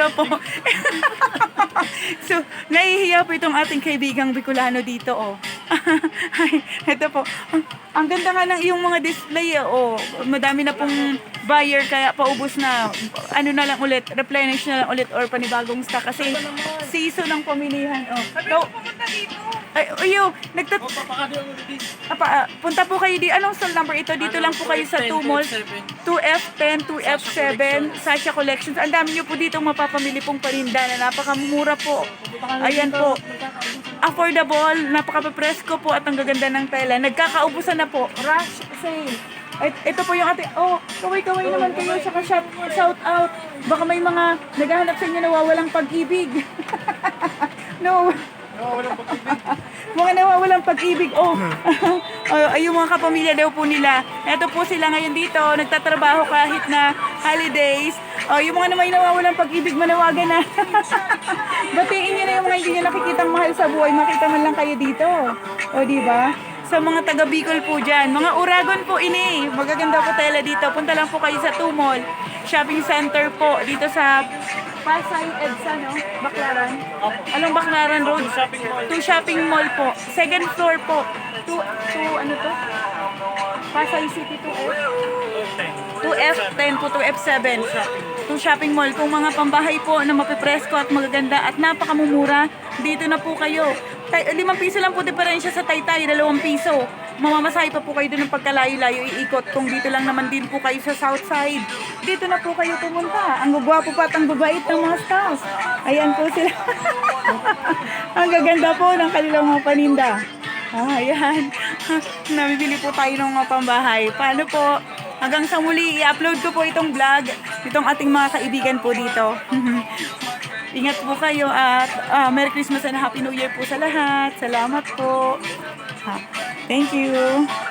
talaga po. so, nahihiya po itong ating kaibigang Bicolano dito, oh. Ay, ito po. Ang, ang ganda nga ng iyong mga display, oh. Madami na pong buyer, kaya paubos na. Ano na lang ulit, replenish na lang ulit or panibagong stock. Kasi season ng pamilihan, oh. So, ay, uyo, nagtat... Apa, ah, punta po kayo di. Anong stall number ito? Dito lang po kayo sa 2 mall. 2F10, 2F7, Sasha Collections. Ang dami nyo po dito mapapamili pong paninda na napakamura po. Ayan po. Affordable, napaka-presko po at ang gaganda ng tela. Nagkakaubusan na po. Rush sale. Ay, ito po yung ate. Oh, kaway-kaway naman kayo. Saka shout, shout out. Baka may mga naghahanap sa inyo na wawalang pag-ibig. no. mga nawawalang pag-ibig. Oh, oh yung mga kapamilya daw po nila. Ito po sila ngayon dito, nagtatrabaho kahit na holidays. Oh, yung mga naman nawawalang pag-ibig, manawagan na. Batiin nyo na yung mga hindi nyo nakikitang mahal sa buhay. Makita man lang kayo dito. O, di ba? Sa mga taga Bicol po dyan. Mga Uragon po ini. Magaganda po tela dito. Punta lang po kayo sa Tumol. Shopping center po. Dito sa Pasay EDSA, no? Baclaran. Anong Baclaran Road? To shopping mall po. Second floor po. To, to ano to? Pasay City 2F. 2F10 po, 2F7. To shopping mall. Kung mga pambahay po na mapipresko at magaganda at napakamumura, dito na po kayo. Tay, limang piso lang po diferensya sa Taytay, dalawang piso. Mamamasahe pa po kayo doon ng pagkalayo-layo iikot kung dito lang naman din po kayo sa south side. Dito na po kayo pumunta. Ang gugwapo pa at ang babait ng mga staff. Ayan po sila. ang gaganda po ng kanilang mga paninda. Ah, ayan. Namibili po tayo ng mga pambahay. Paano po? Hanggang sa muli, i-upload ko po itong vlog. Itong ating mga kaibigan po dito. Ingat po kayo at ah, Merry Christmas and Happy New Year po sa lahat. Salamat po. Ha, Thank you.